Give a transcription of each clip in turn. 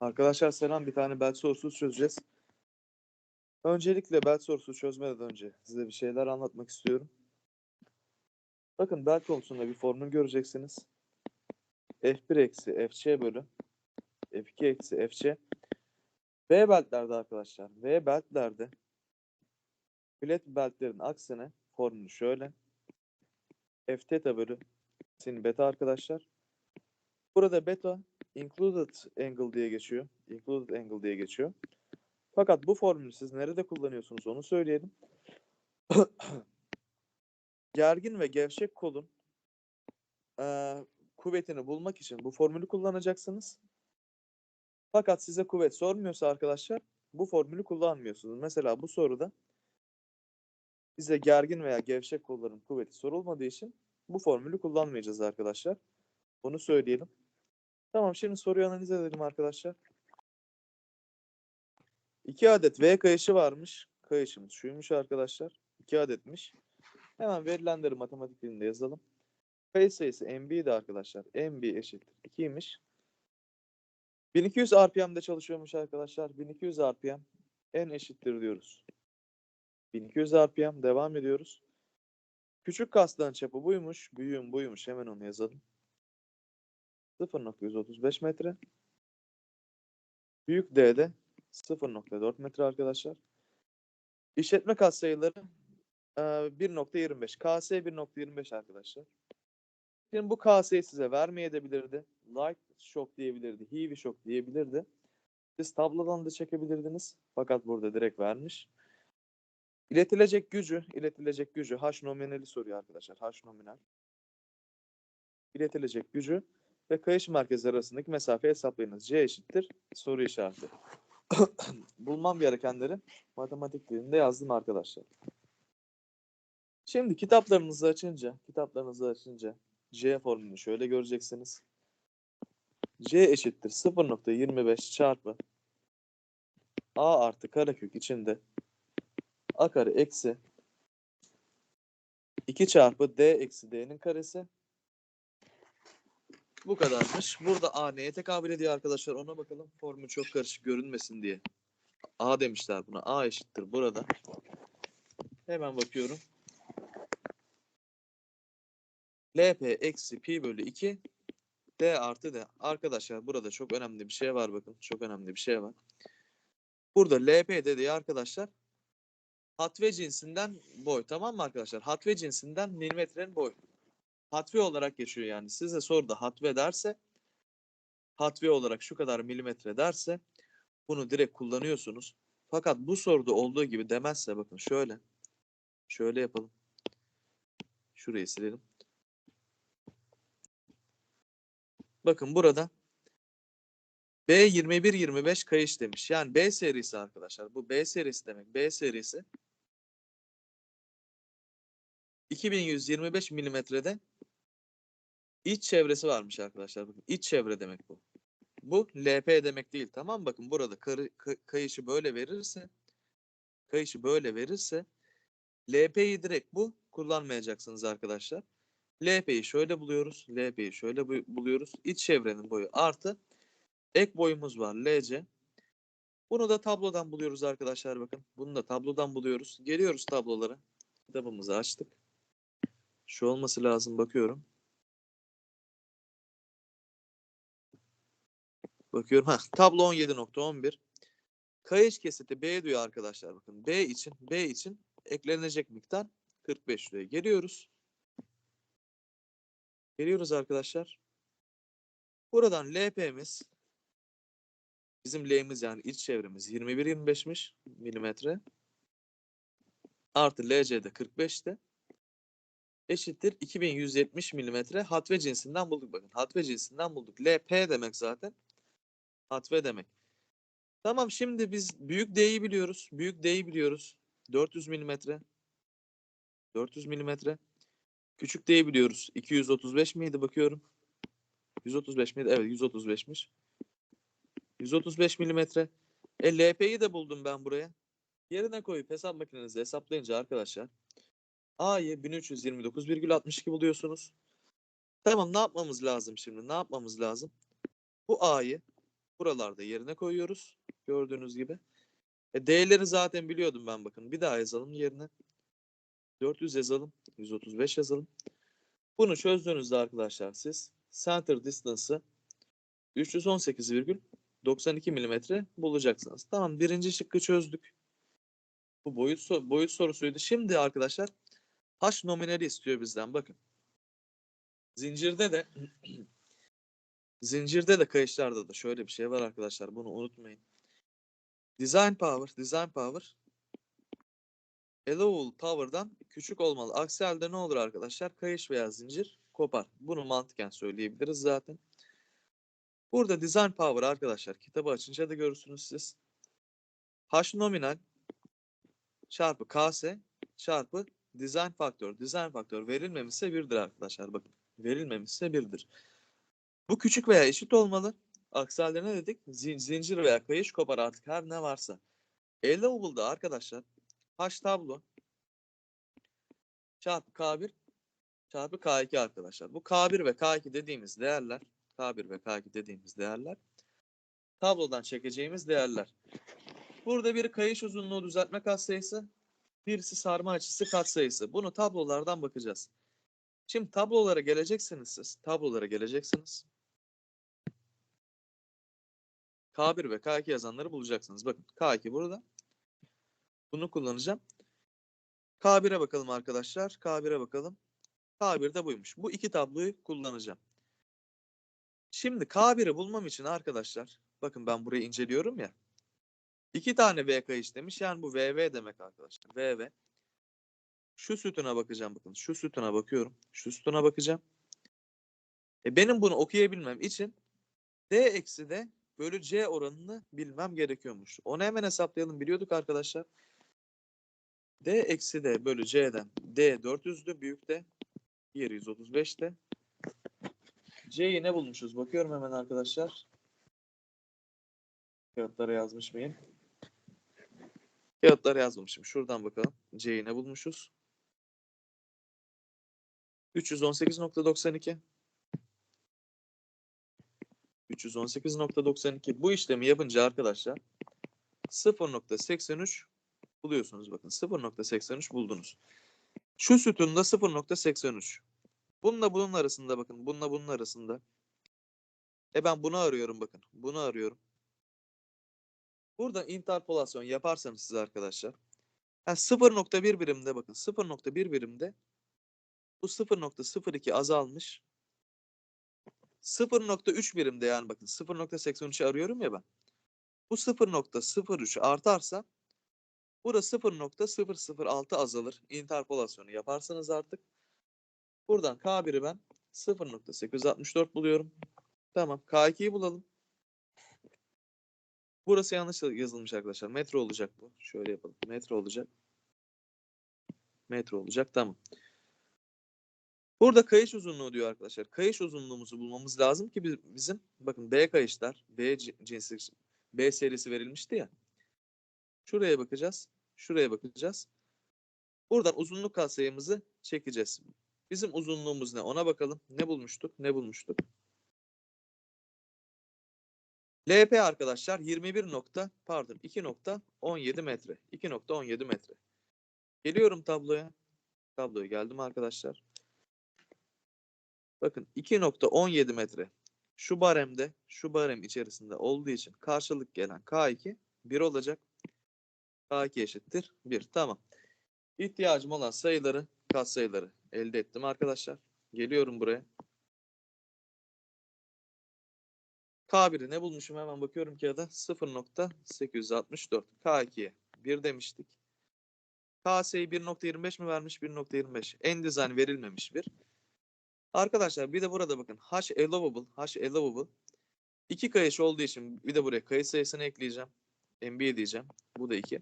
Arkadaşlar selam. Bir tane belt sorusu çözeceğiz. Öncelikle belt sorusu çözmeden önce size bir şeyler anlatmak istiyorum. Bakın belt konusunda bir formül göreceksiniz. F1 eksi FC bölü F2 eksi FC. V beltlerde arkadaşlar. V beltlerde flat beltlerin aksine formülü şöyle. F theta bölü sin beta arkadaşlar. Burada beta included angle diye geçiyor. Included angle diye geçiyor. Fakat bu formülü siz nerede kullanıyorsunuz onu söyleyelim. Gergin ve gevşek kolun eee, kuvvetini bulmak için bu formülü kullanacaksınız. Fakat size kuvvet sormuyorsa arkadaşlar bu formülü kullanmıyorsunuz. Mesela bu soruda bize gergin veya gevşek kolların kuvveti sorulmadığı için bu formülü kullanmayacağız arkadaşlar. Bunu söyleyelim. Tamam şimdi soruyu analiz edelim arkadaşlar. 2 adet V kayışı varmış. Kayışımız şuymuş arkadaşlar. 2 adetmiş. Hemen verilenleri matematik dilinde yazalım. Kayış sayısı MB'ydi arkadaşlar. MB eşittir 2'ymiş. 1200 RPM'de çalışıyormuş arkadaşlar. 1200 RPM N eşittir diyoruz. 1200 RPM devam ediyoruz. Küçük kasların çapı buymuş. Büyüğün buymuş. Hemen onu yazalım. 0.135 metre. Büyük D'de 0.4 metre arkadaşlar. İşletme katsayıları eee, 1.25. KS 1.25 arkadaşlar. Şimdi bu KS'yi size vermeyebilirdi. Light shock diyebilirdi. Heavy shock diyebilirdi. Siz tablodan da çekebilirdiniz. Fakat burada direkt vermiş. İletilecek gücü, iletilecek gücü H nominali soruyor arkadaşlar. H nominal. İletilecek gücü ve kayış merkezi arasındaki mesafe hesaplayınız. C eşittir soru işareti. Bulmam gerekenleri matematik dilinde yazdım arkadaşlar. Şimdi kitaplarınızı açınca, kitaplarınızı açınca C formülünü şöyle göreceksiniz. C eşittir 0.25 çarpı A artı karekök içinde A kare eksi 2 çarpı D eksi D'nin karesi bu kadarmış. Burada A neye tekabül ediyor arkadaşlar? Ona bakalım. Formül çok karışık görünmesin diye. A demişler buna. A eşittir burada. Hemen bakıyorum. LP eksi pi bölü 2 D artı D. Arkadaşlar burada çok önemli bir şey var bakın. Çok önemli bir şey var. Burada LP dediği arkadaşlar hatve cinsinden boy. Tamam mı arkadaşlar? Hatve cinsinden milimetrenin boy. Hatve olarak geçiyor yani. Size soruda hatve derse hatve olarak şu kadar milimetre derse bunu direkt kullanıyorsunuz. Fakat bu soruda olduğu gibi demezse bakın şöyle. Şöyle yapalım. Şurayı silelim. Bakın burada B 21 25 kayış demiş. Yani B serisi arkadaşlar. Bu B serisi demek. B serisi 2125 milimetrede iç çevresi varmış arkadaşlar. Bakın iç çevre demek bu. Bu LP demek değil. Tamam? Bakın burada karı- ka- kayışı böyle verirse kayışı böyle verirse LP'yi direkt bu kullanmayacaksınız arkadaşlar. LP'yi şöyle buluyoruz. LP'yi şöyle bu- buluyoruz. İç çevrenin boyu artı ek boyumuz var LC. Bunu da tablodan buluyoruz arkadaşlar bakın. Bunu da tablodan buluyoruz. Geliyoruz tablolara. Kitabımızı açtık. Şu olması lazım bakıyorum. Bakıyorum. Ha, tablo 17.11. Kayış kesiti B diyor arkadaşlar bakın. B için B için eklenecek miktar 45 liraya geliyoruz. Geliyoruz arkadaşlar. Buradan LP'miz bizim L'miz yani iç çevremiz 21-25'miş milimetre. Artı LC'de 45'te eşittir 2170 milimetre hatve cinsinden bulduk bakın. Hatve cinsinden bulduk. LP demek zaten. Hatve demek. Tamam şimdi biz büyük D'yi biliyoruz. Büyük D'yi biliyoruz. 400 milimetre. 400 milimetre. Küçük D'yi biliyoruz. 235 miydi bakıyorum. 135 miydi? Evet 135'miş. 135 milimetre. E LP'yi de buldum ben buraya. Yerine koyup hesap makinenize hesaplayınca arkadaşlar A'yı 1329,62 buluyorsunuz. Tamam ne yapmamız lazım şimdi? Ne yapmamız lazım? Bu A'yı Buralarda yerine koyuyoruz. Gördüğünüz gibi. E, D'leri zaten biliyordum ben bakın. Bir daha yazalım yerine. 400 yazalım. 135 yazalım. Bunu çözdüğünüzde arkadaşlar siz center distance'ı 318,92 milimetre bulacaksınız. Tamam birinci şıkkı çözdük. Bu boyut, so- boyut sorusuydu. Şimdi arkadaşlar H nominali istiyor bizden bakın. Zincirde de zincirde de kayışlarda da şöyle bir şey var arkadaşlar. Bunu unutmayın. Design power, design power allowable power'dan küçük olmalı. Aksi halde ne olur arkadaşlar? Kayış veya zincir kopar. Bunu mantıken söyleyebiliriz zaten. Burada design power arkadaşlar kitabı açınca da görürsünüz siz. H nominal çarpı KS çarpı design faktör. Design faktör verilmemişse birdir arkadaşlar. Bakın verilmemişse birdir. Bu küçük veya eşit olmalı. Aksi ne dedik? Zin- zincir veya kayış kopar artık her ne varsa. Allowable'da arkadaşlar H tablo çarpı K1 çarpı K2 arkadaşlar. Bu K1 ve K2 dediğimiz değerler K1 ve K2 dediğimiz değerler tablodan çekeceğimiz değerler. Burada bir kayış uzunluğu düzeltme katsayısı, birisi sarma açısı katsayısı. Bunu tablolardan bakacağız. Şimdi tablolara geleceksiniz siz. Tablolara geleceksiniz. K1 ve K2 yazanları bulacaksınız. Bakın K2 burada. Bunu kullanacağım. K1'e bakalım arkadaşlar. K1'e bakalım. K1 de buymuş. Bu iki tabloyu kullanacağım. Şimdi K1'i bulmam için arkadaşlar bakın ben burayı inceliyorum ya. İki tane V kayış demiş. Yani bu VV demek arkadaşlar. VV. Şu sütuna bakacağım bakın. Şu sütuna bakıyorum. Şu sütuna bakacağım. E benim bunu okuyabilmem için D eksi D bölü C oranını bilmem gerekiyormuş. Onu hemen hesaplayalım. Biliyorduk arkadaşlar. D eksi D bölü C'den D 400'dü. Büyük D. Diğeri 135'te. C'yi ne bulmuşuz? Bakıyorum hemen arkadaşlar. Kağıtlara yazmış mıyım? Kağıtlara yazmamışım. Şuradan bakalım. C'yi ne bulmuşuz? 318.92 318.92 bu işlemi yapınca arkadaşlar 0.83 buluyorsunuz bakın 0.83 buldunuz. Şu sütunda 0.83. Bununla bunun arasında bakın. Bununla bunun arasında. E ben bunu arıyorum bakın. Bunu arıyorum. Burada interpolasyon yaparsanız siz arkadaşlar. Ha, 0.1 birimde bakın. 0.1 birimde bu 0.02 azalmış. 0.3 birimde yani bakın 0.83'ü arıyorum ya ben. Bu 0.03 artarsa burası 0.006 azalır. Interpolasyonu yaparsanız artık. Buradan K1'i ben 0.864 buluyorum. Tamam. K2'yi bulalım. Burası yanlış yazılmış arkadaşlar. Metre olacak bu. Şöyle yapalım. Metre olacak. Metre olacak. Tamam. Burada kayış uzunluğu diyor arkadaşlar. Kayış uzunluğumuzu bulmamız lazım ki biz- bizim bakın B kayışlar B ci- cinsi B serisi verilmişti ya. Şuraya bakacağız. Şuraya bakacağız. Buradan uzunluk katsayımızı çekeceğiz. Bizim uzunluğumuz ne? Ona bakalım. Ne bulmuştuk? Ne bulmuştuk? LP arkadaşlar 21 nokta pardon 2.17 metre. 2.17 metre. Geliyorum tabloya. Tabloya geldim arkadaşlar. Bakın 2.17 metre. Şu baremde, şu barem içerisinde olduğu için karşılık gelen K2 1 olacak. K2 eşittir 1. Tamam. İhtiyacım olan sayıları, katsayıları elde ettim arkadaşlar. Geliyorum buraya. K1'i ne bulmuşum hemen bakıyorum kağıda. 0.864. K2'ye 1 demiştik. KS'yi 1.25 mi vermiş? 1.25. En design verilmemiş bir. Arkadaşlar bir de burada bakın. H allowable. H allowable. İki kayış olduğu için bir de buraya kayış sayısını ekleyeceğim. MB diyeceğim. Bu da 2.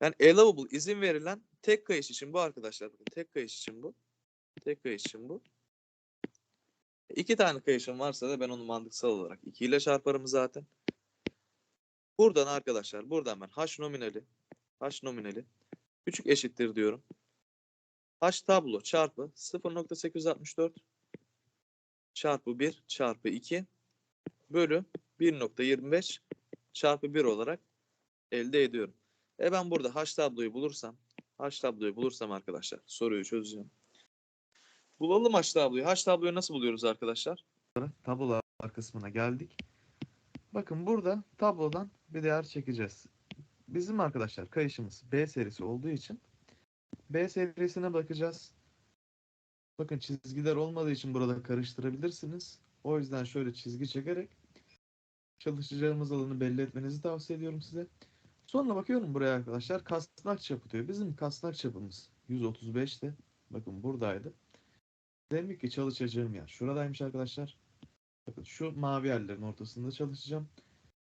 Yani allowable izin verilen tek kayış için bu arkadaşlar. Bakın tek kayış için bu. Tek kayış için bu. İki tane kayışım varsa da ben onu mantıksal olarak 2 ile çarparım zaten. Buradan arkadaşlar buradan ben h nominali h nominali küçük eşittir diyorum. H tablo çarpı 0.864 çarpı 1 çarpı 2 bölü 1.25 çarpı 1 olarak elde ediyorum. E ben burada h tabloyu bulursam, h tabloyu bulursam arkadaşlar soruyu çözeceğim. Bulalım h tabloyu. H tabloyu nasıl buluyoruz arkadaşlar? Tablolar kısmına geldik. Bakın burada tablodan bir değer çekeceğiz. Bizim arkadaşlar kayışımız B serisi olduğu için B serisine bakacağız. Bakın çizgiler olmadığı için burada karıştırabilirsiniz. O yüzden şöyle çizgi çekerek çalışacağımız alanı belli etmenizi tavsiye ediyorum size. Sonra bakıyorum buraya arkadaşlar kasnak çapı diyor. Bizim kasnak çapımız 135'ti. Bakın buradaydı. Demek ki çalışacağım yer şuradaymış arkadaşlar. Bakın şu mavi yerlerin ortasında çalışacağım.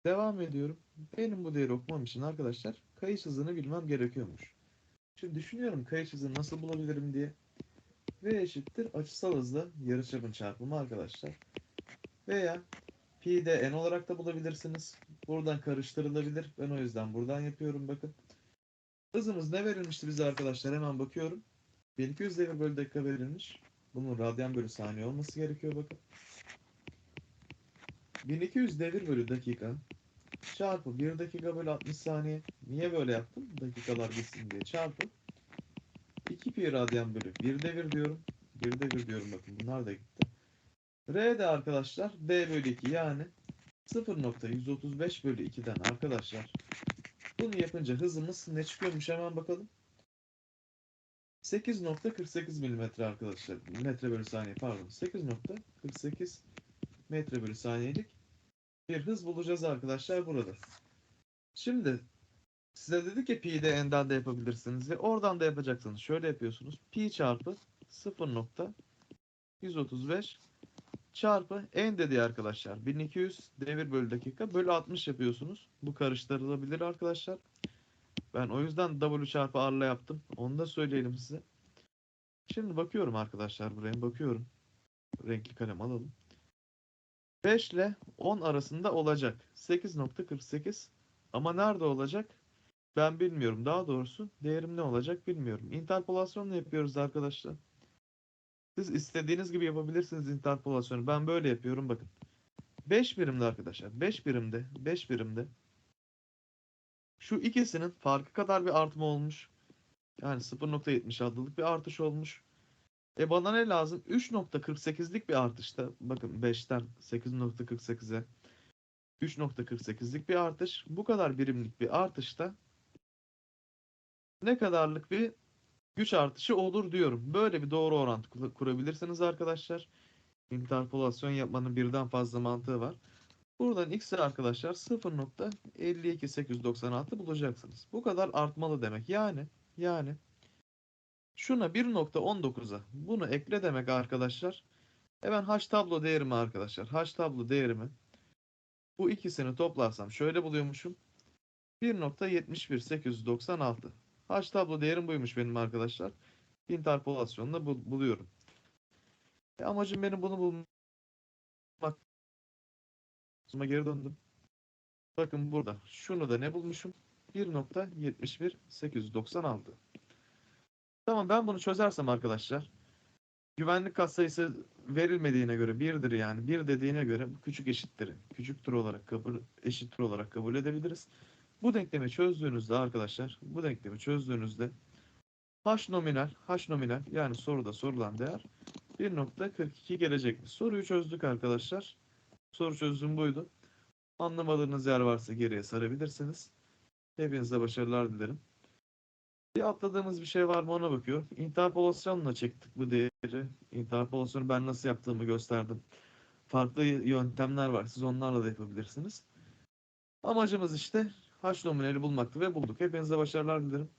Devam ediyorum. Benim bu değeri okumam için arkadaşlar kayış hızını bilmem gerekiyormuş. Şimdi düşünüyorum kayış hızını nasıl bulabilirim diye. V eşittir açısal hızla yarıçapın çarpımı arkadaşlar. Veya pi de n olarak da bulabilirsiniz. Buradan karıştırılabilir. Ben o yüzden buradan yapıyorum bakın. Hızımız ne verilmişti bize arkadaşlar? Hemen bakıyorum. 1200 devir bölü dakika verilmiş. Bunun radyan bölü saniye olması gerekiyor bakın. 1200 devir bölü dakika çarpı 1 dakika bölü 60 saniye. Niye böyle yaptım? Dakikalar gitsin diye çarpı 2 pi radyan bölü 1 devir diyorum. 1 devir diyorum bakın bunlar da gitti. R de arkadaşlar D bölü 2 yani 0.135 bölü 2'den arkadaşlar. Bunu yapınca hızımız ne çıkıyormuş hemen bakalım. 8.48 milimetre arkadaşlar. Metre bölü saniye pardon. 8.48 metre bölü saniyelik bir hız bulacağız arkadaşlar burada. Şimdi size dedik ya pi de n'den de yapabilirsiniz ve oradan da yapacaksınız. Şöyle yapıyorsunuz. Pi çarpı 0.135 çarpı n dedi arkadaşlar. 1200 devir bölü dakika bölü 60 yapıyorsunuz. Bu karıştırılabilir arkadaşlar. Ben o yüzden W çarpı R'la yaptım. Onu da söyleyelim size. Şimdi bakıyorum arkadaşlar buraya bakıyorum. Renkli kalem alalım. 5 ile 10 arasında olacak. 8.48 ama nerede olacak? Ben bilmiyorum. Daha doğrusu değerim ne olacak bilmiyorum. Interpolasyonla yapıyoruz arkadaşlar. Siz istediğiniz gibi yapabilirsiniz interpolasyonu. Ben böyle yapıyorum bakın. 5 birimde arkadaşlar. 5 birimde. 5 birimde. Şu ikisinin farkı kadar bir artma olmuş. Yani 0.76'lık bir artış olmuş. E bana ne lazım? 3.48'lik bir artışta. Bakın 5'ten 8.48'e 3.48'lik bir artış. Bu kadar birimlik bir artışta ne kadarlık bir güç artışı olur diyorum. Böyle bir doğru orantı kur- kurabilirsiniz arkadaşlar. Interpolasyon yapmanın birden fazla mantığı var. Buradan x'i arkadaşlar 0.52896 bulacaksınız. Bu kadar artmalı demek. Yani yani şuna 1.19'a bunu ekle demek arkadaşlar. E ben h tablo değerimi arkadaşlar. H tablo değerimi bu ikisini toplarsam şöyle buluyormuşum. 1.71896. H tablo değerim buymuş benim arkadaşlar. Interpolasyonla bul- buluyorum. E amacım benim bunu bulmak. Sonra geri döndüm. Bakın burada. Şunu da ne bulmuşum? 1.71896. Tamam ben bunu çözersem arkadaşlar. Güvenlik katsayısı verilmediğine göre 1'dir yani. 1 dediğine göre küçük eşittir. Küçüktür olarak kabul eşittir olarak kabul edebiliriz. Bu denklemi çözdüğünüzde arkadaşlar, bu denklemi çözdüğünüzde h nominal, h nominal yani soruda sorulan değer 1.42 gelecektir. Soruyu çözdük arkadaşlar. Soru çözüm buydu. Anlamadığınız yer varsa geriye sarabilirsiniz. Hepinize başarılar dilerim. Bir atladığımız bir şey var mı ona bakıyor. Interpolasyonla çektik bu değeri. Interpolasyonu ben nasıl yaptığımı gösterdim. Farklı yöntemler var. Siz onlarla da yapabilirsiniz. Amacımız işte H nominali bulmaktı ve bulduk. Hepinize başarılar dilerim.